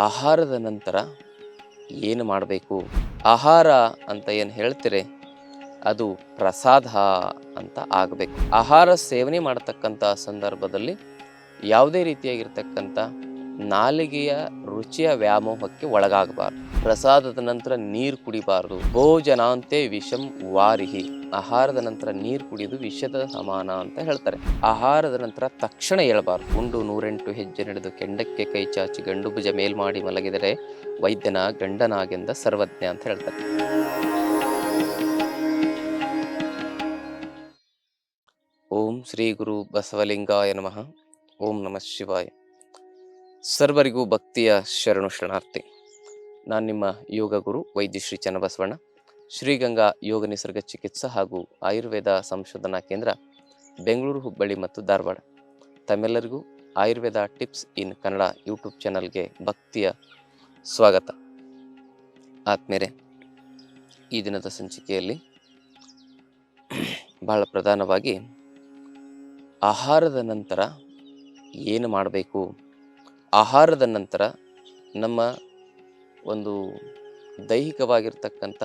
ಆಹಾರದ ನಂತರ ಏನು ಮಾಡಬೇಕು? ಆಹಾರ ಅಂತ ಏನು ಹೇಳ್ತೀರಿ? ಅದು ಪ್ರಸಾದ ಅಂತ ಆಗಬೇಕು. ಆಹಾರ ಸೇವನೆ ಮಾಡತಕ್ಕಂಥ ಸಂದರ್ಭದಲ್ಲಿ ಯಾವುದೇ ರೀತಿಯಾಗಿರ್ತಕ್ಕಂಥ ನಾಲಿಗೆಯ ರುಚಿಯ ವ್ಯಾಮೋಹಕ್ಕೆ ಒಳಗಾಗಬಾರ್ದು. ಪ್ರಸಾದದ ನಂತರ ನೀರು ಕುಡಿಬಾರ್ದು. ಭೋಜನಾಂತೆ ವಿಷಂ ವಾರಿಹಿ. ಆಹಾರದ ನಂತರ ನೀರು ಕುಡಿಯೋದು ವಿಷದ ಸಮಾನ ಅಂತ ಹೇಳ್ತಾರೆ. ಆಹಾರದ ನಂತರ ತಕ್ಷಣ ಏಳಬಾರ್ದು. ಉಂಡು ನೂರೆಂಟು ಹೆಜ್ಜೆ ನಡೆದು ಕೆಂಡಕ್ಕೆ ಕೈ ಚಾಚಿ ಗಂಡು ಭುಜ ಮೇಲ್ಮಾಡಿ ಮಲಗಿದರೆ ವೈದ್ಯನ ಗಂಡನಾಗೆಂದ ಸರ್ವಜ್ಞ ಅಂತ ಹೇಳ್ತಾರೆ. ಓಂ ಶ್ರೀ ಗುರು ಬಸವಲಿಂಗಾಯ ನಮಃ. ಓಂ ನಮಃ ಶಿವಾಯ. ಸರ್ವರಿಗೂ ಭಕ್ತಿಯ ಶರಣು ಶರಣಾರ್ಥಿ. ನಾನು ನಿಮ್ಮ ಯೋಗ ಗುರು ವೈದ್ಯ ಶ್ರೀ ಚನ್ನಬಸವಣ್ಣ. ಶ್ರೀಗಂಗಾ ಯೋಗ ನಿಸರ್ಗ ಚಿಕಿತ್ಸಾ ಹಾಗೂ ಆಯುರ್ವೇದ ಸಂಶೋಧನಾ ಕೇಂದ್ರ, ಬೆಂಗಳೂರು ಹುಬ್ಬಳ್ಳಿ ಮತ್ತು ಧಾರವಾಡ. ತಮ್ಮೆಲ್ಲರಿಗೂ Ayurveda tips in Kannada YouTube ಚಾನಲ್ಗೆ ಭಕ್ತಿಯ ಸ್ವಾಗತ. ಆತ್ಮೇರೆ ಈ ದಿನದ ಸಂಚಿಕೆಯಲ್ಲಿ ಬಹಳ ಪ್ರಧಾನವಾಗಿ ಆಹಾರದ ನಂತರ ಏನು ಮಾಡಬೇಕು? ಆಹಾರದ ನಂತರ ನಮ್ಮ ಒಂದು ದೈಹಿಕವಾಗಿರ್ತಕ್ಕಂಥ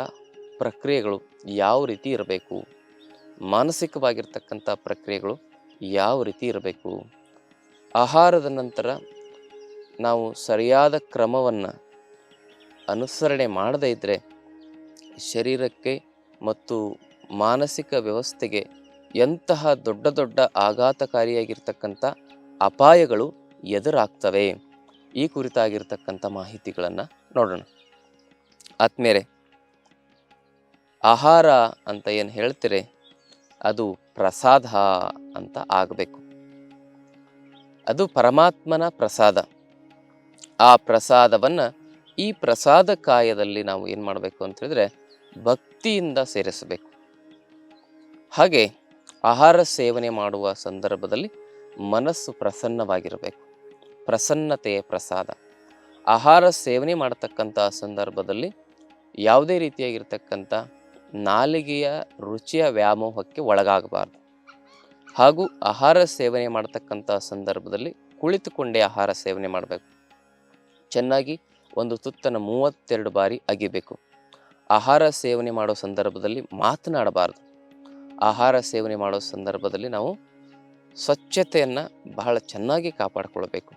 ಪ್ರಕ್ರಿಯೆಗಳು ಯಾವ ರೀತಿ ಇರಬೇಕು? ಮಾನಸಿಕವಾಗಿರ್ತಕ್ಕಂಥ ಪ್ರಕ್ರಿಯೆಗಳು ಯಾವ ರೀತಿ ಇರಬೇಕು? ಆಹಾರದ ನಂತರ ನಾವು ಸರಿಯಾದ ಕ್ರಮವನ್ನು ಅನುಸರಣೆ ಮಾಡದೇ ಇದ್ದರೆ ಶರೀರಕ್ಕೆ ಮತ್ತು ಮಾನಸಿಕ ವ್ಯವಸ್ಥೆಗೆ ಎಂತಹ ದೊಡ್ಡ ದೊಡ್ಡ ಆಘಾತಕಾರಿಯಾಗಿರ್ತಕ್ಕಂಥ ಅಪಾಯಗಳು ಎದುರಾಗ್ತವೆ. ಈ ಕುರಿತಾಗಿರ್ತಕ್ಕಂಥ ಮಾಹಿತಿಗಳನ್ನು ನೋಡೋಣ. ಆದ್ಮೇಲೆ ಆಹಾರ ಅಂತ ಏನು ಹೇಳ್ತೀರಿ? ಅದು ಪ್ರಸಾದ ಅಂತ ಆಗಬೇಕು. ಅದು ಪರಮಾತ್ಮನ ಪ್ರಸಾದ. ಆ ಪ್ರಸಾದವನ್ನು ಈ ಪ್ರಸಾದ ಕಾಯದಲ್ಲಿ ನಾವು ಏನು ಮಾಡಬೇಕು ಅಂತ ಹೇಳಿದ್ರೆ ಭಕ್ತಿಯಿಂದ ಸೇರಿಸಬೇಕು. ಹಾಗೆ ಆಹಾರ ಸೇವನೆ ಮಾಡುವ ಸಂದರ್ಭದಲ್ಲಿ ಮನಸ್ಸು ಪ್ರಸನ್ನವಾಗಿರಬೇಕು. ಪ್ರಸನ್ನತೆಯ ಪ್ರಸಾದ. ಆಹಾರ ಸೇವನೆ ಮಾಡತಕ್ಕಂಥ ಸಂದರ್ಭದಲ್ಲಿ ಯಾವುದೇ ರೀತಿಯಾಗಿರ್ತಕ್ಕಂಥ ನಾಲಿಗೆಯ ರುಚಿಯ ವ್ಯಾಮೋಹಕ್ಕೆ ಒಳಗಾಗಬಾರ್ದು. ಹಾಗೂ ಆಹಾರ ಸೇವನೆ ಮಾಡತಕ್ಕಂಥ ಸಂದರ್ಭದಲ್ಲಿ ಕುಳಿತುಕೊಂಡೇ ಆಹಾರ ಸೇವನೆ ಮಾಡಬೇಕು. ಚೆನ್ನಾಗಿ ಒಂದು ತುತ್ತನ್ನು ಮೂವತ್ತೆರಡು ಬಾರಿ ಅಗಿಬೇಕು. ಆಹಾರ ಸೇವನೆ ಮಾಡೋ ಸಂದರ್ಭದಲ್ಲಿ ಮಾತನಾಡಬಾರ್ದು. ಆಹಾರ ಸೇವನೆ ಮಾಡೋ ಸಂದರ್ಭದಲ್ಲಿ ನಾವು ಸ್ವಚ್ಛತೆಯನ್ನು ಬಹಳ ಚೆನ್ನಾಗಿ ಕಾಪಾಡಿಕೊಳ್ಬೇಕು.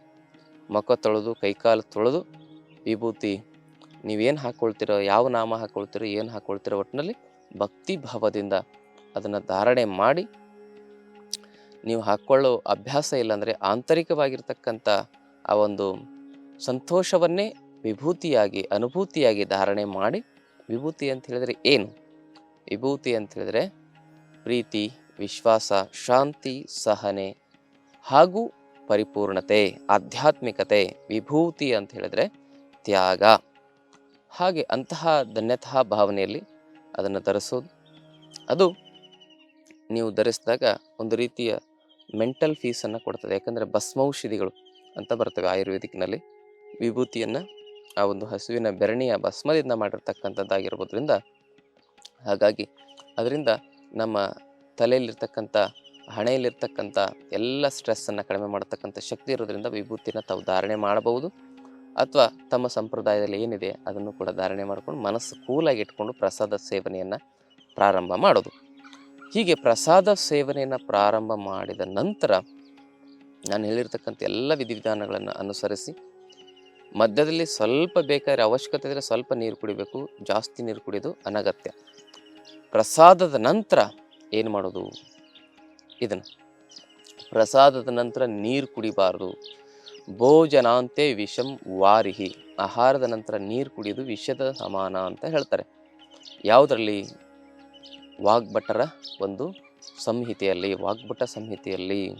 ಮುಖ ತೊಳೆದು, ಕೈಕಾಲು ತೊಳೆದು, ವಿಭೂತಿ ನೀವೇನು ಹಾಕ್ಕೊಳ್ತೀರೋ ಯಾವ ನಾಮ ಹಾಕ್ಕೊಳ್ತೀರೋ ಏನು ಹಾಕ್ಕೊಳ್ತೀರೋ ಒಟ್ಟಿನಲ್ಲಿ ಭಕ್ತಿ ಭಾವದಿಂದ ಅದನ್ನು ಧಾರಣೆ ಮಾಡಿ ನೀವು ಹಾಕ್ಕೊಳ್ಳೋ ಅಭ್ಯಾಸ ಇಲ್ಲಾಂದರೆ ಆಂತರಿಕವಾಗಿರ್ತಕ್ಕಂಥ ಆ ಒಂದು ಸಂತೋಷವನ್ನೇ ವಿಭೂತಿಯಾಗಿ, ಅನುಭೂತಿಯಾಗಿ ಧಾರಣೆ ಮಾಡಿ ವಿಭೂತಿ ಅಂತ ಹೇಳಿದರೆ ಏನು? ವಿಭೂತಿ ಅಂತ ಹೇಳಿದರೆ ಪ್ರೀತಿ, ವಿಶ್ವಾಸ, ಶಾಂತಿ, ಸಹನೆ ಹಾಗೂ ಪರಿಪೂರ್ಣತೆ, ಆಧ್ಯಾತ್ಮಿಕತೆ, ವಿಭೂತಿ ಅಂತ ಹೇಳಿದರೆ ತ್ಯಾಗ. ಹಾಗೆ ಅಂತಹ ಧನ್ಯತಾ ಭಾವನೆಯಲ್ಲಿ ಅದನ್ನು ಧರಿಸೋದು ಅದು ನೀವು ಧರಿಸಿದಾಗ ಒಂದು ರೀತಿಯ ಮೆಂಟಲ್ ಫೀಸನ್ನು ಕೊಡ್ತದೆ. ಯಾಕಂದರೆ ಭಸ್ಮೌಷಧಿಗಳು ಅಂತ ಬರ್ತವೆ ಆಯುರ್ವೇದಿಕ್ನಲ್ಲಿ. ವಿಭೂತಿಯನ್ನು ಆ ಒಂದು ಹಸುವಿನ ಬೆರಣಿಯ ಭಸ್ಮದಿಂದ ಮಾಡಿರ್ತಕ್ಕಂಥದ್ದಾಗಿರ್ಬೋದ್ರಿಂದ, ಹಾಗಾಗಿ ಅದರಿಂದ ನಮ್ಮ ತಲೆಯಲ್ಲಿರ್ತಕ್ಕಂಥ, ಹಣೆಯಲ್ಲಿರ್ತಕ್ಕಂಥ ಎಲ್ಲ ಸ್ಟ್ರೆಸ್ಸನ್ನು ಕಡಿಮೆ ಮಾಡತಕ್ಕಂಥ ಶಕ್ತಿ ಇರೋದ್ರಿಂದ ವಿಭೂತಿನ ತಾವು ಧಾರಣೆ ಮಾಡಬಹುದು. ಅಥವಾ ತಮ್ಮ ಸಂಪ್ರದಾಯದಲ್ಲಿ ಏನಿದೆ, ಅದನ್ನು ಕೂಡ ಧಾರಣೆ ಮಾಡಿಕೊಂಡು ಮನಸ್ಸು ಕೂಲಾಗಿ ಇಟ್ಕೊಂಡು ಪ್ರಸಾದ ಸೇವನೆಯನ್ನು ಪ್ರಾರಂಭ ಮಾಡೋದು. ಹೀಗೆ ಪ್ರಸಾದ ಸೇವನೆಯನ್ನು ಪ್ರಾರಂಭ ಮಾಡಿದ ನಂತರ ನಾನು ಹೇಳಿರ್ತಕ್ಕಂಥ ಎಲ್ಲ ವಿಧಿವಿಧಾನಗಳನ್ನು ಅನುಸರಿಸಿ, ಮಧ್ಯದಲ್ಲಿ ಸ್ವಲ್ಪ ಬೇಕಾದ್ರೆ ಅವಶ್ಯಕತೆ ಇದ್ದರೆ ಸ್ವಲ್ಪ ನೀರು ಕುಡಿಬೇಕು, ಜಾಸ್ತಿ ನೀರು ಕುಡಿಯೋದು ಅನಗತ್ಯ. ಪ್ರಸಾದದ ನಂತರ ಏನು ಮಾಡೋದು? ಇದನ್ನು ಪ್ರಸಾದದ ನಂತರ ನೀರು ಕುಡಿಬಾರ್ದು. ಭೋಜನಾಂತೆ ವಿಷಂ ವಾರಿಹಿ. ಆಹಾರದ ನಂತರ ನೀರು ಕುಡಿಯೋದು ವಿಷದ ಸಮಾನ ಅಂತ ಹೇಳ್ತಾರೆ. ಯಾವುದರಲ್ಲಿ? ವಾಗ್ಭಟರ ಒಂದು ಸಂಹಿತೆಯಲ್ಲಿ, ವಾಗ್ಭಟ ಸಂಹಿತೆಯಲ್ಲಿ,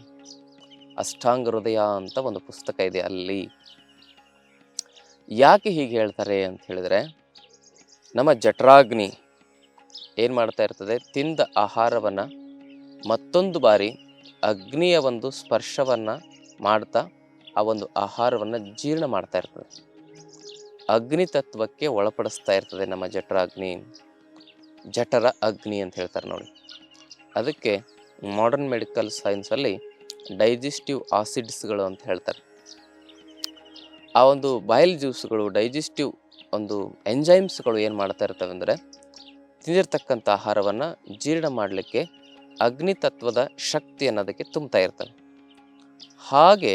ಅಷ್ಟಾಂಗ ಹೃದಯ ಅಂತ ಒಂದು ಪುಸ್ತಕ ಇದೆ ಅಲ್ಲಿ. ಯಾಕೆ ಹೀಗೆ ಹೇಳ್ತಾರೆ ಅಂತ ಹೇಳಿದರೆ, ನಮ್ಮ ಜಠರಾಗ್ನಿ ಏನು ಮಾಡ್ತಾ ಇರ್ತದೆ? ತಿಂದ ಆಹಾರವನ್ನು ಮತ್ತೊಂದು ಬಾರಿ ಅಗ್ನಿಯ ಒಂದು ಸ್ಪರ್ಶವನ್ನು ಮಾಡ್ತಾ ಆ ಒಂದು ಆಹಾರವನ್ನು ಜೀರ್ಣ ಮಾಡ್ತಾ ಇರ್ತದೆ. ಅಗ್ನಿ ತತ್ವಕ್ಕೆ ಒಳಪಡಿಸ್ತಾ ಇರ್ತದೆ ನಮ್ಮ ಜಠರ ಅಗ್ನಿ. ಜಠರ ಅಗ್ನಿ ಅಂತ ಹೇಳ್ತಾರೆ ನೋಡಿ. ಅದಕ್ಕೆ ಮಾಡರ್ನ್ ಮೆಡಿಕಲ್ ಸೈನ್ಸಲ್ಲಿ ಡೈಜೆಸ್ಟಿವ್ ಆಸಿಡ್ಸ್ಗಳು ಅಂತ ಹೇಳ್ತಾರೆ. ಆ ಒಂದು ಬಾಯಿಲ್ ಜ್ಯೂಸ್ಗಳು ಡೈಜೆಸ್ಟಿವ್ ಒಂದು ಎಂಜೈಮ್ಸ್ಗಳು ಏನು ಮಾಡ್ತಾ ಇರ್ತವೆ ಅಂದರೆ ತಿಂದಿರ್ತಕ್ಕಂಥ ಆಹಾರವನ್ನು ಜೀರ್ಣ ಮಾಡಲಿಕ್ಕೆ ಅಗ್ನಿ ತತ್ವದ ಶಕ್ತಿ ಅದಕ್ಕೆ ತುಂಬ್ತಾ ಇರ್ತವೆ. ಹಾಗೆ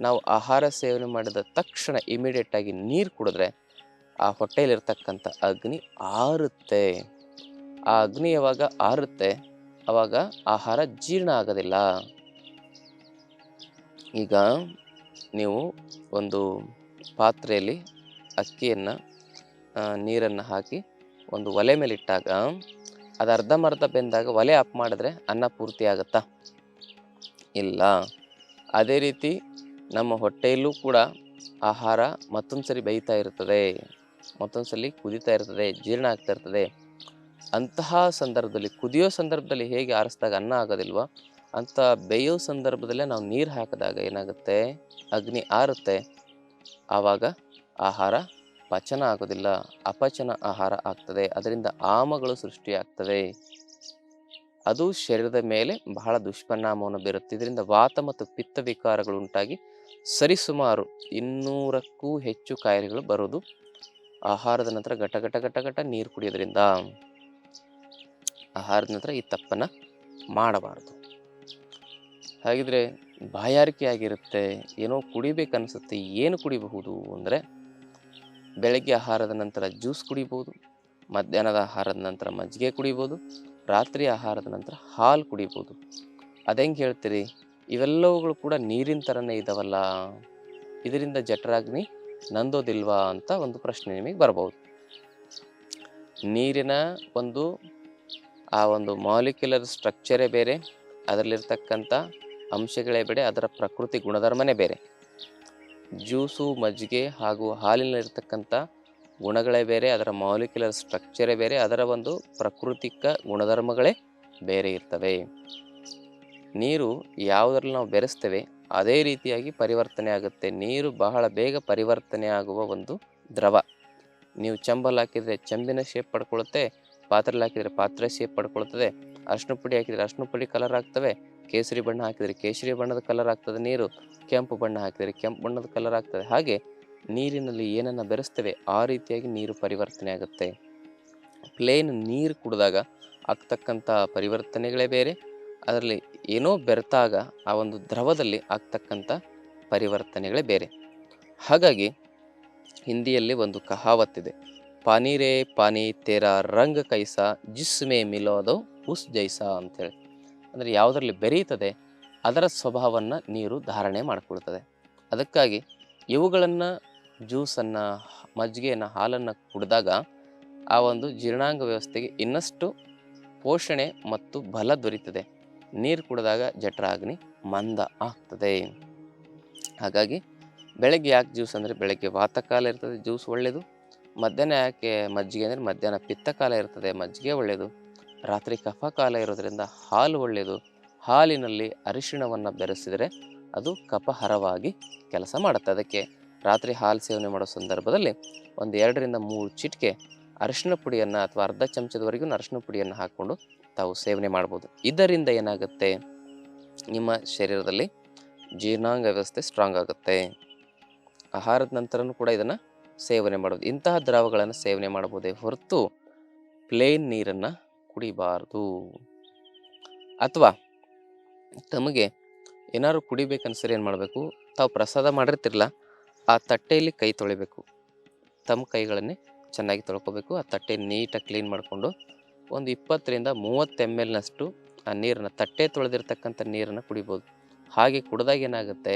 ನಾವು ಆಹಾರ ಸೇವನೆ ಮಾಡಿದ ತಕ್ಷಣ ಇಮಿಡಿಯೇಟ್ ಆಗಿ ನೀರು ಕುಡಿದ್ರೆ ಆ ಹೊಟ್ಟೆಯಲ್ಲಿರ್ತಕ್ಕಂಥ ಅಗ್ನಿ ಆರುತ್ತೆ. ಆ ಅಗ್ನಿ ಯಾವಾಗ ಆರುತ್ತೆ? ಆವಾಗ ಆಹಾರ ಜೀರ್ಣ ಆಗೋದಿಲ್ಲ. ಈಗ ನೀವು ಒಂದು ಪಾತ್ರೆಯಲ್ಲಿ ಅಕ್ಕಿಯನ್ನು ನೀರನ್ನು ಹಾಕಿ ಒಂದು ಒಲೆ ಮೇಲೆ ಇಟ್ಟಾಗ ಅದು ಅರ್ಧಮರ್ಧ ಬೆಂದಾಗ ಒಲೆ ಆಫ್ ಮಾಡಿದ್ರೆ ಅನ್ನ ಪೂರ್ತಿ ಆಗುತ್ತಾ? ಇಲ್ಲ. ಅದೇ ರೀತಿ ನಮ್ಮ ಹೊಟ್ಟೆಯಲ್ಲೂ ಕೂಡ ಆಹಾರ ಮತ್ತೊಂದು ಸರಿ ಬೇಯ್ತಾ ಇರ್ತದೆ ಮತ್ತೊಂದು ಸಲ ಕುದಿತಾ ಇರ್ತದೆ, ಜೀರ್ಣ ಆಗ್ತಾ ಇರ್ತದೆ. ಅಂತಹ ಸಂದರ್ಭದಲ್ಲಿ, ಕುದಿಯೋ ಸಂದರ್ಭದಲ್ಲಿ ಹೇಗೆ ಆರಿಸಿದಾಗ ಅನ್ನ ಆಗೋದಿಲ್ವೋ, ಅಂತ ಬೇಯೋ ಸಂದರ್ಭದಲ್ಲೇ ನಾವು ನೀರು ಹಾಕಿದಾಗ ಏನಾಗುತ್ತೆ? ಅಗ್ನಿ ಆರುತ್ತೆ. ಆವಾಗ ಆಹಾರ ಪಚನ ಆಗೋದಿಲ್ಲ. ಅಪಚನ ಆಹಾರ ಆಗ್ತದೆ. ಅದರಿಂದ ಆಮಗಳು ಸೃಷ್ಟಿಯಾಗ್ತವೆ. ಅದು ಶರೀರದ ಮೇಲೆ ಬಹಳ ದುಷ್ಪರಿಣಾಮವನ್ನು ಬೀರುತ್ತೆ. ಇದರಿಂದ ವಾತ ಮತ್ತು ಪಿತ್ತ ವಿಕಾರಗಳು ಉಂಟಾಗಿ ಸರಿಸುಮಾರು ಇನ್ನೂರಕ್ಕೂ ಹೆಚ್ಚು ಕಾಯಿಲೆಗಳು ಬರೋದು ಆಹಾರದ ನಂತರ ಘಟ ಘಟ ಘಟ ಘಟ ನೀರು ಕುಡಿಯೋದ್ರಿಂದ ಆಹಾರದ ನಂತರ ಈ ತಪ್ಪನ್ನು ಮಾಡಬಾರ್ದು. ಹಾಗಿದ್ರೆ ಬಾಯಾರಿಕೆ ಆಗಿರುತ್ತೆ ಏನೋ ಕುಡಿಬೇಕನ್ನಿಸುತ್ತೆ, ಏನು ಕುಡಿಬಹುದು ಅಂದರೆ ಬೆಳಗ್ಗೆ ಆಹಾರದ ನಂತರ ಜ್ಯೂಸ್ ಕುಡಿಬೋದು ಮಧ್ಯಾಹ್ನದ ಆಹಾರದ ನಂತರ ಮಜ್ಜಿಗೆ ಕುಡಿಬೋದು ರಾತ್ರಿ ಆಹಾರದ ನಂತರ ಹಾಲು ಕುಡಿಬೋದು ಅದೆಂಗೆ ಹೇಳ್ತೀರಿ? ಇವೆಲ್ಲವುಗಳು ಕೂಡ ನೀರಿನ ಥರನೇ ಇದ್ದಾವಲ್ಲ ಇದರಿಂದ ಜಠರಾಗ್ನಿ ನಂದೋದಿಲ್ವಾ ಅಂತ ಒಂದು ಪ್ರಶ್ನೆ ನಿಮಗೆ ಬರಬಹುದು. ನೀರಿನ ಒಂದು, ಆ ಒಂದು ಮಾಲಿಕ್ಯುಲರ್ ಸ್ಟ್ರಕ್ಚರೇ ಬೇರೆ, ಅದರಲ್ಲಿರ್ತಕ್ಕಂಥ ಅಂಶಗಳೇ ಬೇರೆ, ಅದರ ಪ್ರಕೃತಿ ಗುಣಧರ್ಮನೇ ಬೇರೆ. ಜ್ಯೂಸು, ಮಜ್ಜಿಗೆ ಹಾಗೂ ಹಾಲಿನಲ್ಲಿರ್ತಕ್ಕಂಥ ಗುಣಗಳೇ ಬೇರೆ, ಅದರ ಮಾಲಿಕ್ಯುಲರ್ ಸ್ಟ್ರಕ್ಚರೇ ಬೇರೆ, ಅದರ ಒಂದು ಪ್ರಕೃತಿಕ ಗುಣಧರ್ಮಗಳೇ ಬೇರೆ ಇರ್ತವೆ. ನೀರು ಯಾವುದರಲ್ಲಿ ನಾವು ಬೆರೆಸ್ತೇವೆ, ಅದೇ ರೀತಿಯಾಗಿ ಪರಿವರ್ತನೆ ಆಗುತ್ತೆ. ನೀರು ಬಹಳ ಬೇಗ ಪರಿವರ್ತನೆ ಆಗುವ ಒಂದು ದ್ರವ. ನೀವು ಚಂಬಲ್ ಹಾಕಿದರೆ ಚಂಬಿನ ಶೇಪ್ ಪಡ್ಕೊಳ್ಳುತ್ತೆ, ಪಾತ್ರೆಲಿ ಹಾಕಿದರೆ ಪಾತ್ರೆ ಶೇಪ್ ಪಡ್ಕೊಳ್ತದೆ ಅರ್ಶಿನ ಪುಡಿ ಹಾಕಿದರೆ ಅರ್ಶಿನ ಪುಡಿ ಕಲರ್ ಆಗ್ತವೆ, ಕೇಸರಿ ಬಣ್ಣ ಹಾಕಿದರೆ ಕೇಸರಿ ಬಣ್ಣದ ಕಲರ್ ಆಗ್ತದೆ ನೀರು, ಕೆಂಪು ಬಣ್ಣ ಹಾಕಿದರೆ ಕೆಂಪು ಬಣ್ಣದ ಕಲರ್ ಆಗ್ತದೆ. ಹಾಗೆ ನೀರಿನಲ್ಲಿ ಏನನ್ನು ಬೆರೆಸ್ತೇವೆ, ಆ ರೀತಿಯಾಗಿ ನೀರು ಪರಿವರ್ತನೆ ಆಗುತ್ತೆ. ಪ್ಲೇನ್ ನೀರು ಕುಡಿದಾಗ ಆಗ್ತಕ್ಕಂಥ ಪರಿವರ್ತನೆಗಳೇ ಬೇರೆ ಅದರಲ್ಲಿ ಏನೋ ಬೆರೆತಾಗ ಆ ಒಂದು ದ್ರವದಲ್ಲಿ ಆಗ್ತಕ್ಕಂಥ ಪರಿವರ್ತನೆಗಳೇ ಬೇರೆ. ಹಾಗಾಗಿ ಹಿಂದಿಯಲ್ಲಿ ಒಂದು ಕಹಾವತ್ತಿದೆ. ಪಾನಿ ರೇ ಪಾನಿ ತೇರ ರಂಗ ಕೈಸ ಜಿಸ್ಮೆ ಮಿಲೋದು ಉಸ್ ಜೈಸ ಅಂತೇಳಿ. ಅಂದರೆ ಯಾವುದರಲ್ಲಿ ಬೆರೆಯುತ್ತದೆ ಅದರ ಸ್ವಭಾವವನ್ನು ನೀರು ಧಾರಣೆ ಮಾಡಿಕೊಳ್ತದೆ. ಅದಕ್ಕಾಗಿ ಇವುಗಳನ್ನು ಜ್ಯೂಸನ್ನು, ಮಜ್ಜಿಗೆಯನ್ನು, ಹಾಲನ್ನು ಕುಡಿದಾಗ ಆ ಒಂದು ಜೀರ್ಣಾಂಗ ವ್ಯವಸ್ಥೆಗೆ ಇನ್ನಷ್ಟು ಪೋಷಣೆ ಮತ್ತು ಬಲ ದೊರೀತದೆ. ನೀರು ಕುಡಿದಾಗ ಜಠರಾಗ್ನಿ ಮಂದ ಆಗ್ತದೆ. ಹಾಗಾಗಿ ಬೆಳಗ್ಗೆ ಯಾಕೆ ಜ್ಯೂಸ್ ಅಂದರೆ ಬೆಳಗ್ಗೆ ವಾತಕಾಲ ಇರ್ತದೆ, ಜ್ಯೂಸ್ ಒಳ್ಳೆಯದು ಮಧ್ಯಾಹ್ನ ಯಾಕೆ ಮಜ್ಜಿಗೆ ಅಂದರೆ ಮಧ್ಯಾಹ್ನ ಪಿತ್ತಕಾಲ ಇರ್ತದೆ, ಮಜ್ಜಿಗೆ ಒಳ್ಳೆಯದು ರಾತ್ರಿ ಕಫಕಾಲ ಇರೋದರಿಂದ ಹಾಲು ಒಳ್ಳೆಯದು ಹಾಲಿನಲ್ಲಿ ಅರಿಶಿಣವನ್ನು ಬೆರೆಸಿದರೆ ಅದು ಕಫಹರವಾಗಿ ಕೆಲಸ ಮಾಡುತ್ತೆ. ಅದಕ್ಕೆ ರಾತ್ರಿ ಹಾಲು ಸೇವನೆ ಮಾಡೋ ಸಂದರ್ಭದಲ್ಲಿ ಒಂದು ಎರಡರಿಂದ ಮೂರು ಚಿಟಿಕೆ ಅರಿಶಿಣ ಪುಡಿಯನ್ನು ಅಥವಾ ಅರ್ಧ ಚಮಚದವರೆಗೂ ಅರಿಶಿಣ ಪುಡಿಯನ್ನು ಹಾಕ್ಕೊಂಡು ತಾವು ಸೇವನೆ ಮಾಡ್ಬೋದು. ಇದರಿಂದ ಏನಾಗುತ್ತೆ? ನಿಮ್ಮ ಶರೀರದಲ್ಲಿ ಜೀರ್ಣಾಂಗ ವ್ಯವಸ್ಥೆ ಸ್ಟ್ರಾಂಗ್ ಆಗುತ್ತೆ. ಆಹಾರದ ನಂತರನೂ ಕೂಡ ಇದನ್ನು ಸೇವನೆ ಮಾಡೋದು ಇಂತಹ ದ್ರವಗಳನ್ನು ಸೇವನೆ ಮಾಡಬಹುದೇ ಹೊರತು ಪ್ಲೇನ್ ನೀರನ್ನು ಕುಡಿಬಾರದು. ಅಥವಾ ತಮಗೆ ಏನಾದ್ರು ಕುಡಿಬೇಕನ್ಸರಿ ಏನು ಮಾಡಬೇಕು? ತಾವು ಪ್ರಸಾದ ಮಾಡಿರ್ತಿರಲ್ಲ ಆ ತಟ್ಟೆಯಲ್ಲಿ ಕೈ ತೊಳಿಬೇಕು. ತಮ್ಮ ಕೈಗಳನ್ನೇ ಚೆನ್ನಾಗಿ ತೊಳ್ಕೊಬೇಕು. ಆ ತಟ್ಟೆ ನೀಟಾಗಿ ಕ್ಲೀನ್ ಮಾಡಿಕೊಂಡು ಒಂದು ಇಪ್ಪತ್ತರಿಂದ ಮೂವತ್ತು ಎಂ ಎಲ್ನಷ್ಟು ಆ ನೀರನ್ನು, ತಟ್ಟೆ ತೊಳೆದಿರ್ತಕ್ಕಂಥ ನೀರನ್ನು ಕುಡಿಬೋದು. ಹಾಗೆ ಕುಡಿದಾಗ ಏನಾಗುತ್ತೆ?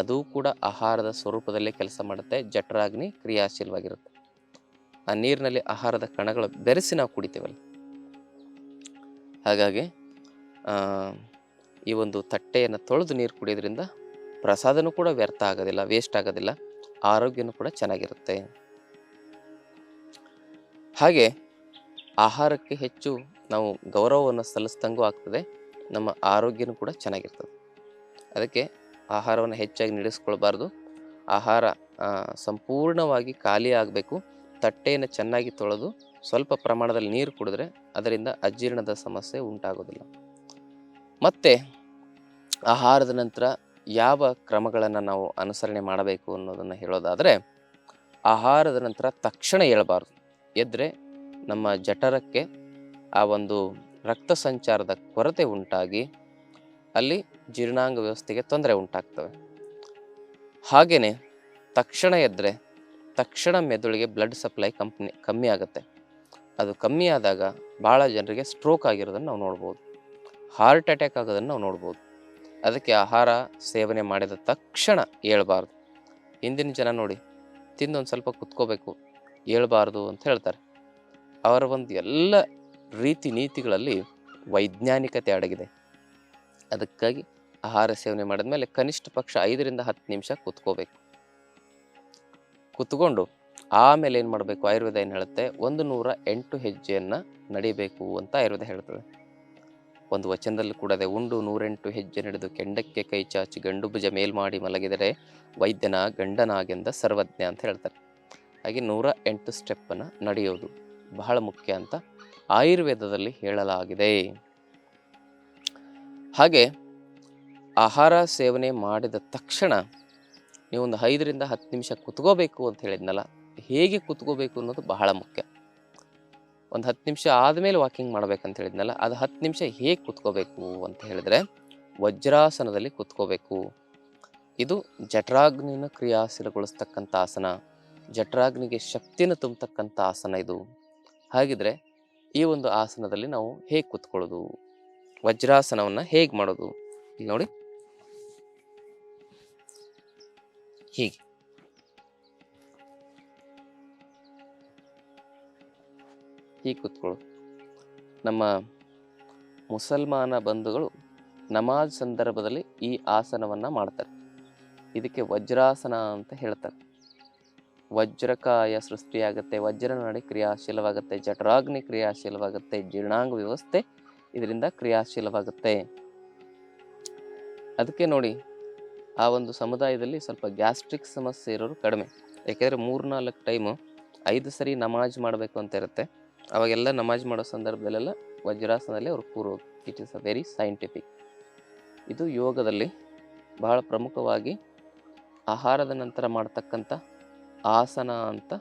ಅದು ಕೂಡ ಆಹಾರದ ಸ್ವರೂಪದಲ್ಲೇ ಕೆಲಸ ಮಾಡುತ್ತೆ, ಜಠರಾಗ್ನಿ ಕ್ರಿಯಾಶೀಲವಾಗಿರುತ್ತೆ. ಆ ನೀರಿನಲ್ಲಿ ಆಹಾರದ ಕಣಗಳು ಬೆರೆಸಿ ನಾವು ಕುಡಿತೇವಲ್ಲ. ಹಾಗಾಗಿ ಈ ಒಂದು ತಟ್ಟೆಯನ್ನು ತೊಳೆದು ನೀರು ಕುಡಿಯೋದ್ರಿಂದ ಪ್ರಸಾದನೂ ಕೂಡ ವ್ಯರ್ಥ ಆಗೋದಿಲ್ಲ, ವೇಸ್ಟ್ ಆಗೋದಿಲ್ಲ, ಆರೋಗ್ಯನೂ ಕೂಡ ಚೆನ್ನಾಗಿರುತ್ತೆ. ಹಾಗೆ ಆಹಾರಕ್ಕೆ ಹೆಚ್ಚು ನಾವು ಗೌರವವನ್ನು ಸಲ್ಲಿಸ್ದಂಗೂ ಆಗ್ತದೆ. ನಮ್ಮ ಆರೋಗ್ಯನೂ ಕೂಡ ಚೆನ್ನಾಗಿರ್ತದೆ. ಅದಕ್ಕೆ ಆಹಾರವನ್ನು ಹೆಚ್ಚಾಗಿ ನಡೆಸ್ಕೊಳ್ಬಾರ್ದು ಆಹಾರ ಸಂಪೂರ್ಣವಾಗಿ ಖಾಲಿ ಆಗಬೇಕು. ತಟ್ಟೆಯನ್ನು ಚೆನ್ನಾಗಿ ತೊಳೆದು ಸ್ವಲ್ಪ ಪ್ರಮಾಣದಲ್ಲಿ ನೀರು ಕುಡಿದ್ರೆ ಅದರಿಂದ ಅಜೀರ್ಣದ ಸಮಸ್ಯೆ ಉಂಟಾಗೋದಿಲ್ಲ. ಮತ್ತು ಆಹಾರದ ನಂತರ ಯಾವ ಕ್ರಮಗಳನ್ನು ನಾವು ಅನುಸರಣೆ ಮಾಡಬೇಕು ಅನ್ನೋದನ್ನು ಹೇಳೋದಾದರೆ, ಆಹಾರದ ನಂತರ ತಕ್ಷಣ ಹೇಳಬಾರ್ದು. ಎದ್ದರೆ ನಮ್ಮ ಜಠರಕ್ಕೆ ಆ ಒಂದು ರಕ್ತ ಸಂಚಾರದ ಕೊರತೆ ಉಂಟಾಗಿ ಅಲ್ಲಿ ಜೀರ್ಣಾಂಗ ವ್ಯವಸ್ಥೆಗೆ ತೊಂದರೆ ಉಂಟಾಗ್ತವೆ. ಹಾಗೆಯೇ ತಕ್ಷಣ ಎದ್ದರೆ ತಕ್ಷಣ ಮೆದುಳಿಗೆ ಬ್ಲಡ್ ಸಪ್ಲೈ ಕಂಪ್ನಿ ಕಮ್ಮಿ ಆಗುತ್ತೆ. ಅದು ಕಮ್ಮಿ ಆದಾಗ ಭಾಳ ಜನರಿಗೆ ಸ್ಟ್ರೋಕ್ ಆಗಿರೋದನ್ನು ನಾವು ನೋಡ್ಬೋದು. ಹಾರ್ಟ್ ಅಟ್ಯಾಕ್ ಆಗೋದನ್ನು ನಾವು ನೋಡ್ಬೋದು. ಅದಕ್ಕೆ ಆಹಾರ ಸೇವನೆ ಮಾಡಿದ ತಕ್ಷಣ ಏಳಬಾರ್ದು ಹಿಂದಿನ ಜನ ನೋಡಿ ತಿಂದೊಂದು ಸ್ವಲ್ಪ ಕುತ್ಕೋಬೇಕು ಏಳಬಾರ್ದು ಅಂತ ಹೇಳ್ತಾರೆ. ಅವರ ಒಂದು ಎಲ್ಲ ರೀತಿ ನೀತಿಗಳಲ್ಲಿ ವೈಜ್ಞಾನಿಕತೆ ಅಡಗಿದೆ. ಅದಕ್ಕಾಗಿ ಆಹಾರ ಸೇವನೆ ಮಾಡಿದ ಮೇಲೆ ಕನಿಷ್ಠ ಪಕ್ಷ ಐದರಿಂದ ಹತ್ತು ನಿಮಿಷ ಕುತ್ಕೋಬೇಕು. ಕುತ್ಕೊಂಡು ಆಮೇಲೆ ಏನು ಮಾಡಬೇಕು? ಆಯುರ್ವೇದ ಏನು ಹೇಳುತ್ತೆ? ಒಂದು ನೂರ ಎಂಟು ಹೆಜ್ಜೆಯನ್ನು ನಡಿಬೇಕು ಅಂತ ಆಯುರ್ವೇದ ಹೇಳ್ತದೆ. ಒಂದು ವಚನದಲ್ಲಿ ಕೂಡ ಇದೆ ಉಂಡು ನೂರೆಂಟು ಹೆಜ್ಜೆ ನಡೆದು ಕೆಂಡಕ್ಕೆ ಕೈ ಚಾಚಿ ಗಂಡು ಭುಜ ಮೇಲ್ ಮಾಡಿ ಮಲಗಿದರೆ ವೈದ್ಯನ ಗಂಡನಾಗೆಂದ ಸರ್ವಜ್ಞ ಅಂತ ಹೇಳ್ತಾರೆ. ಹಾಗೆ ನೂರ ಎಂಟು ಸ್ಟೆಪ್ಪನ್ನು ನಡೆಯೋದು. ಬಹಳ ಮುಖ್ಯ ಅಂತ ಆಯುರ್ವೇದದಲ್ಲಿ ಹೇಳಲಾಗಿದೆ. ಹಾಗೆ ಆಹಾರ ಸೇವನೆ ಮಾಡಿದ ತಕ್ಷಣ ನೀವು ಒಂದು ಐದರಿಂದ ಹತ್ತು ನಿಮಿಷ ಕುತ್ಕೋಬೇಕು ಅಂತ ಹೇಳಿದ್ನಲ್ಲ, ಹೇಗೆ ಕುತ್ಕೋಬೇಕು ಅನ್ನೋದು ಬಹಳ ಮುಖ್ಯ. ಒಂದು ಹತ್ತು ನಿಮಿಷ ಆದಮೇಲೆ ವಾಕಿಂಗ್ ಮಾಡ್ಬೇಕಂತ ಹೇಳಿದ್ನಲ್ಲ, ಅದು ಹತ್ತು ನಿಮಿಷ ಹೇಗೆ ಕುತ್ಕೋಬೇಕು ಅಂತ ಹೇಳಿದ್ರೆ ವಜ್ರಾಸನದಲ್ಲಿ ಕುತ್ಕೋಬೇಕು. ಇದು ಜಠರಾಗ್ನಿನ ಕ್ರಿಯಾಶೀಲಗೊಳಿಸ್ತಕ್ಕಂಥ ಆಸನ, ಜಠರಾಗ್ನಿಗೆ ಶಕ್ತಿನ ತುಂಬತಕ್ಕಂಥ ಆಸನ ಇದು. ಹಾಗಿದ್ರೆ ಈ ಒಂದು ಆಸನದಲ್ಲಿ ನಾವು ಹೇಗೆ ಕುತ್ಕೊಳ್ಳೋದು? ವಜ್ರಾಸನವನ್ನು ಹೇಗೆ ಮಾಡೋದು? ಇಲ್ಲಿ ನೋಡಿ. ಹೀಗೆ. ಹೀಗೆ ಕುತ್ಕೊಳ್ಳೋದು. ನಮ್ಮ ಮುಸಲ್ಮಾನ ಬಂಧುಗಳು ನಮಾಜ್ ಸಂದರ್ಭದಲ್ಲಿ ಈ ಆಸನವನ್ನು ಮಾಡ್ತಾರೆ. ಇದಕ್ಕೆ ವಜ್ರಾಸನ ಅಂತ ಹೇಳ್ತಾರೆ. ವಜ್ರಕಾಯ ಸೃಷ್ಟಿಯಾಗುತ್ತೆ, ವಜ್ರ ನಡೆ ಕ್ರಿಯಾಶೀಲವಾಗುತ್ತೆ, ಜಠರಾಗ್ನಿ ಕ್ರಿಯಾಶೀಲವಾಗುತ್ತೆ, ಜೀರ್ಣಾಂಗ ವ್ಯವಸ್ಥೆ ಇದರಿಂದ ಕ್ರಿಯಾಶೀಲವಾಗುತ್ತೆ. ಅದಕ್ಕೆ ನೋಡಿ, ಆ ಒಂದು ಸಮುದಾಯದಲ್ಲಿ ಸ್ವಲ್ಪ ಗ್ಯಾಸ್ಟ್ರಿಕ್ ಸಮಸ್ಯೆ ಇರೋರು ಕಡಿಮೆ. ಯಾಕೆಂದರೆ ಮೂರ್ನಾಲ್ಕು ಟೈಮು ಐದು ಸರಿ ನಮಾಜ್ ಮಾಡಬೇಕು ಅಂತ ಇರುತ್ತೆ. ಅವಾಗೆಲ್ಲ ನಮಾಜ್ ಮಾಡೋ ಸಂದರ್ಭದಲ್ಲೆಲ್ಲ ವಜ್ರಾಸನದಲ್ಲಿ ಅವ್ರು ಕೂರೋದು it is a very scientific ಇದು ಯೋಗದಲ್ಲಿ ಬಹಳ ಪ್ರಮುಖವಾಗಿ ಆಹಾರದ ನಂತರ ಮಾಡ್ತಕ್ಕಂಥ ಆಸನ ಅಂತ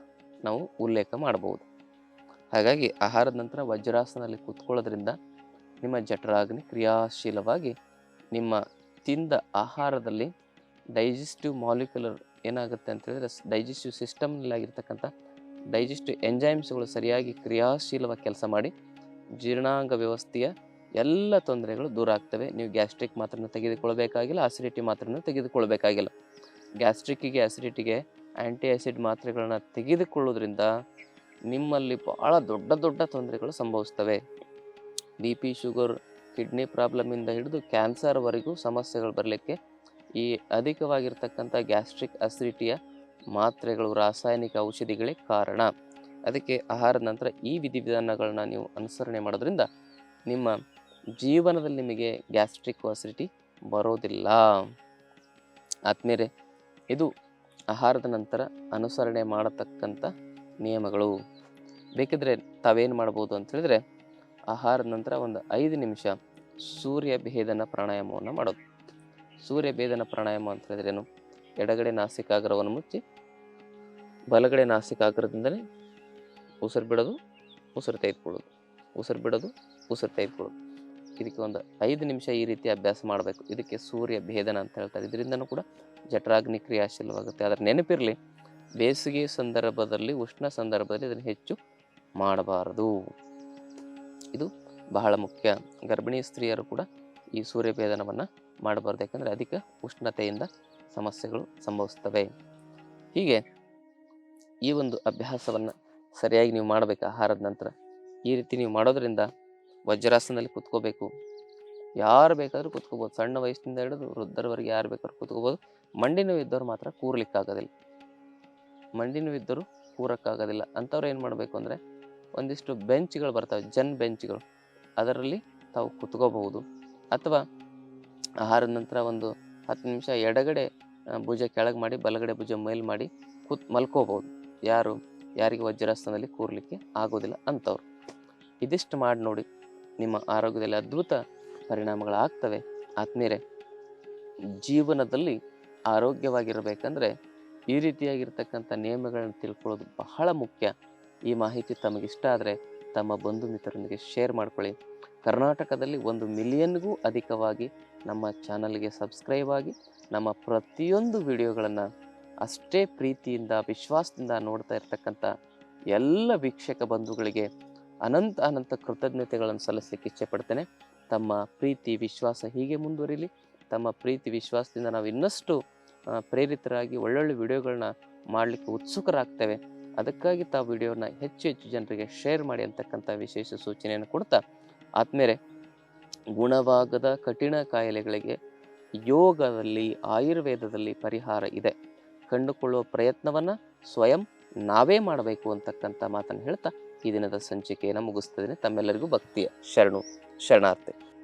ನಾವು ಉಲ್ಲೇಖ ಮಾಡಬಹುದು. ಹಾಗಾಗಿ ಆಹಾರದ ನಂತರ ವಜ್ರಾಸನದಲ್ಲಿ ಕೂತ್ಕೊಳ್ಳೋದ್ರಿಂದ ನಿಮ್ಮ ಜಠರಾಗ್ನಿ ಕ್ರಿಯಾಶೀಲವಾಗಿ ನಿಮ್ಮ ತಿಂದ ಆಹಾರದಲ್ಲಿ ಡೈಜೆಸ್ಟಿವ್ ಮಾಲಿಕ್ಯುಲರ್ ಏನಾಗುತ್ತೆ ಅಂತ ಹೇಳಿದ್ರೆ ಡೈಜೆಸ್ಟಿವ್ ಸಿಸ್ಟಮ್ನಲ್ಲಾಗಿರ್ತಕ್ಕಂಥ ಡೈಜೆಸ್ಟಿವ್ ಎಂಜೈಮ್ಸ್ಗಳು ಸರಿಯಾಗಿ ಕ್ರಿಯಾಶೀಲವಾಗಿ ಕೆಲಸ ಮಾಡಿ ಜೀರ್ಣಾಂಗ ವ್ಯವಸ್ಥೆಯ ಎಲ್ಲ ತೊಂದರೆಗಳು ದೂರ ಆಗ್ತವೆ. ನೀವು ಗ್ಯಾಸ್ಟ್ರಿಕ್ ಮಾತ್ರನ ತೆಗೆದುಕೊಳ್ಬೇಕಾಗಿಲ್ಲ ಆಸಿಡಿಟಿ ಮಾತ್ರನ ತೆಗೆದುಕೊಳ್ಬೇಕಾಗಿಲ್ಲ ಗ್ಯಾಸ್ಟ್ರಿಕ್ಕಿಗೆ ಅಸಿಡಿಟಿಗೆ ಆ್ಯಂಟಿ ಆಸಿಡ್ ಮಾತ್ರೆಗಳನ್ನ ತೆಗೆದುಕೊಳ್ಳೋದ್ರಿಂದ ನಿಮ್ಮಲ್ಲಿ ಭಾಳ ದೊಡ್ಡ ದೊಡ್ಡ ತೊಂದರೆಗಳು ಸಂಭವಿಸ್ತವೆ. ಬಿ ಪಿ, ಶುಗರ್, ಕಿಡ್ನಿ ಪ್ರಾಬ್ಲಮಿಂದ ಹಿಡಿದು ಕ್ಯಾನ್ಸರ್ವರೆಗೂ ಸಮಸ್ಯೆಗಳು ಬರಲಿಕ್ಕೆ ಈ ಅಧಿಕವಾಗಿರ್ತಕ್ಕಂಥ ಗ್ಯಾಸ್ಟ್ರಿಕ್ ಅಸಿಡಿಟಿಯ ಮಾತ್ರೆಗಳು ರಾಸಾಯನಿಕ ಔಷಧಿಗಳೇ ಕಾರಣ. ಅದಕ್ಕೆ ಆಹಾರದ ನಂತರ ಈ ವಿಧಿವಿಧಾನಗಳನ್ನ ನೀವು ಅನುಸರಣೆ ಮಾಡೋದ್ರಿಂದ ನಿಮ್ಮ ಜೀವನದಲ್ಲಿ ನಿಮಗೆ ಗ್ಯಾಸ್ಟ್ರಿಕ್ ಅಸಿಡಿಟಿ ಬರೋದಿಲ್ಲ. ಆದ್ಮೇಲೆ ಇದು ಆಹಾರದ ನಂತರ ಅನುಸರಣೆ ಮಾಡತಕ್ಕಂಥ ನಿಯಮಗಳು. ಬೇಕಿದ್ರೆ ತಾವೇನು ಮಾಡ್ಬೋದು ಅಂತ ಹೇಳಿದ್ರೆ, ಆಹಾರದ ನಂತರ ಒಂದು ಐದು ನಿಮಿಷ ಸೂರ್ಯ ಭೇದನ ಪ್ರಾಣಾಯಾಮವನ್ನು ಮಾಡೋದು. ಸೂರ್ಯ ಭೇದನ ಪ್ರಾಣಾಯಾಮ ಅಂತ ಹೇಳಿದ್ರೆ ಏನು? ಎಡಗಡೆ ನಾಸಿಕಾಗ್ರವನ್ನು ಮುಚ್ಚಿ, ಬಲಗಡೆ ನಾಸಿಕಾಗ್ರದಿಂದಲೇ ಉಸಿರು ಬಿಡೋದು, ಉಸಿರು ತೆಗೆದುಕೊಳ್ಳೋದು. ಉಸಿರು ಬಿಡೋದು, ಉಸಿರು ತೆಗೆದುಕೊಳ್ಳೋದು. ಇದಕ್ಕೆ ಒಂದು ಐದು ನಿಮಿಷ ಈ ರೀತಿ ಅಭ್ಯಾಸ ಮಾಡಬೇಕು. ಇದಕ್ಕೆ ಸೂರ್ಯ ಭೇದನ ಅಂತ ಹೇಳ್ತಾರೆ. ಇದರಿಂದನೂ ಕೂಡ ಜಠರಾಗ್ನಿ ಕ್ರಿಯಾಶೀಲವಾಗುತ್ತೆ. ಅದರ ನೆನಪಿರಲಿ, ಬೇಸಿಗೆ ಸಂದರ್ಭದಲ್ಲಿ, ಉಷ್ಣ ಸಂದರ್ಭದಲ್ಲಿ ಇದನ್ನು ಹೆಚ್ಚು ಮಾಡಬಾರದು. ಇದು ಬಹಳ ಮುಖ್ಯ. ಗರ್ಭಿಣಿ ಸ್ತ್ರೀಯರು ಕೂಡ ಈ ಸೂರ್ಯಭೇದನವನ್ನು ಮಾಡಬಾರ್ದು. ಯಾಕಂದರೆ ಅಧಿಕ ಉಷ್ಣತೆಯಿಂದ ಸಮಸ್ಯೆಗಳು ಸಂಭವಿಸ್ತವೆ. ಹೀಗೆ ಈ ಒಂದು ಅಭ್ಯಾಸವನ್ನು ಸರಿಯಾಗಿ ನೀವು ಮಾಡಬೇಕು ಆಹಾರದ ನಂತರ. ಈ ರೀತಿ ನೀವು ಮಾಡೋದ್ರಿಂದ ವಜ್ರಾಸನದಲ್ಲಿ ಕುತ್ಕೋಬೇಕು. ಯಾರು ಬೇಕಾದರೂ ಕುತ್ಕೋಬೋದು. ಸಣ್ಣ ವಯಸ್ಸಿನಿಂದ ಹಿಡಿದು ವೃದ್ಧರವರೆಗೆ ಯಾರು ಬೇಕಾದ್ರೂ ಕುತ್ಕೋಬೋದು. ಮಂಡಿ ನೋವು ಮಾತ್ರ ಕೂರ್ಲಿಕ್ಕಾಗೋದಿಲ್ಲ. ಮಂಡಿ ನೋವು ಕೂರಕ್ಕಾಗೋದಿಲ್ಲ. ಅಂಥವ್ರು ಏನು ಮಾಡಬೇಕು ಅಂದರೆ ಒಂದಿಷ್ಟು ಬೆಂಚ್ಗಳು ಬರ್ತವೆ, ಜನ್ ಬೆಂಚ್ಗಳು. ಅದರಲ್ಲಿ ತಾವು ಕುತ್ಕೋಬಹುದು. ಅಥವಾ ಆಹಾರದ ನಂತರ ಒಂದು ಹತ್ತು ನಿಮಿಷ ಎಡಗಡೆ ಭುಜ ಕೆಳಗೆ ಮಾಡಿ, ಬಲಗಡೆ ಭುಜ ಮೇಲ್ ಮಾಡಿ ಕೂತ್ ಮಲ್ಕೋಬಹುದು. ಯಾರು, ಯಾರಿಗೆ ವಜ್ರಾಸನದಲ್ಲಿ ಕೂರಲಿಕ್ಕೆ ಆಗೋದಿಲ್ಲ ಅಂಥವ್ರು. ಇದಿಷ್ಟು ಮಾಡಿ ನೋಡಿ ನಿಮ್ಮ ಆರೋಗ್ಯದಲ್ಲಿ ಅದ್ಭುತ ಪರಿಣಾಮಗಳಾಗ್ತವೆ. ಆತ್ಮೀಯರೇ, ಜೀವನದಲ್ಲಿ ಆರೋಗ್ಯವಾಗಿರಬೇಕಂದ್ರೆ ಈ ರೀತಿಯಾಗಿರ್ತಕ್ಕಂಥ ನಿಯಮಗಳನ್ನು ತಿಳ್ಕೊಳ್ಳೋದು ಬಹಳ ಮುಖ್ಯ. ಈ ಮಾಹಿತಿ ತಮಗಿಷ್ಟ ಆದರೆ ತಮ್ಮ ಬಂಧು ಮಿತ್ರರೊಂದಿಗೆ ಶೇರ್ ಮಾಡ್ಕೊಳ್ಳಿ. ಕರ್ನಾಟಕದಲ್ಲಿ ಒಂದು ಮಿಲಿಯನ್ಗೂ ಅಧಿಕವಾಗಿ ನಮ್ಮ ಚಾನಲ್ಗೆ ಸಬ್ಸ್ಕ್ರೈಬ್ ಆಗಿ ನಮ್ಮ ಪ್ರತಿಯೊಂದು ವಿಡಿಯೋಗಳನ್ನು ಅಷ್ಟೇ ಪ್ರೀತಿಯಿಂದ, ವಿಶ್ವಾಸದಿಂದ ನೋಡ್ತಾ ಇರ್ತಕ್ಕಂಥ ಎಲ್ಲ ವೀಕ್ಷಕ ಬಂಧುಗಳಿಗೆ ಅನಂತ ಅನಂತ ಕೃತಜ್ಞತೆಗಳನ್ನು ಸಲ್ಲಿಸಲಿಕ್ಕೆ ಇಚ್ಛೆಪಡ್ತೇನೆ. ತಮ್ಮ ಪ್ರೀತಿ, ವಿಶ್ವಾಸ ಹೀಗೆ ಮುಂದುವರಿಲಿ. ತಮ್ಮ ಪ್ರೀತಿ, ವಿಶ್ವಾಸದಿಂದ ನಾವು ಇನ್ನಷ್ಟು ಪ್ರೇರಿತರಾಗಿ ಒಳ್ಳೊಳ್ಳೆ ವಿಡಿಯೋಗಳನ್ನ ಮಾಡಲಿಕ್ಕೆ ಉತ್ಸುಕರಾಗ್ತೇವೆ. ಅದಕ್ಕಾಗಿ ತಾವು ವಿಡಿಯೋನ ಹೆಚ್ಚು ಹೆಚ್ಚು ಜನರಿಗೆ ಶೇರ್ ಮಾಡಿ ಅಂತಕ್ಕಂಥ ವಿಶೇಷ ಸೂಚನೆಯನ್ನು ಕೊಡ್ತಾ ಆದ್ಮೇಲೆ ಗುಣವಾಗದ ಕಠಿಣ ಕಾಯಿಲೆಗಳಿಗೆ ಯೋಗದಲ್ಲಿ, ಆಯುರ್ವೇದದಲ್ಲಿ ಪರಿಹಾರ ಇದೆ. ಕಂಡುಕೊಳ್ಳುವ ಪ್ರಯತ್ನವನ್ನು ಸ್ವಯಂ ನಾವೇ ಮಾಡಬೇಕು ಅಂತಕ್ಕಂಥ ಮಾತನ್ನು ಹೇಳ್ತಾ ಈ ದಿನದ ಸಂಚಿಕೆಯನ್ನು ಮುಗಿಸ್ತಿದ್ದೇನೆ ತಮ್ಮೆಲ್ಲರಿಗೂ ಭಕ್ತಿಯ ಶರಣು, ಶರಣಾರ್ಥಿ.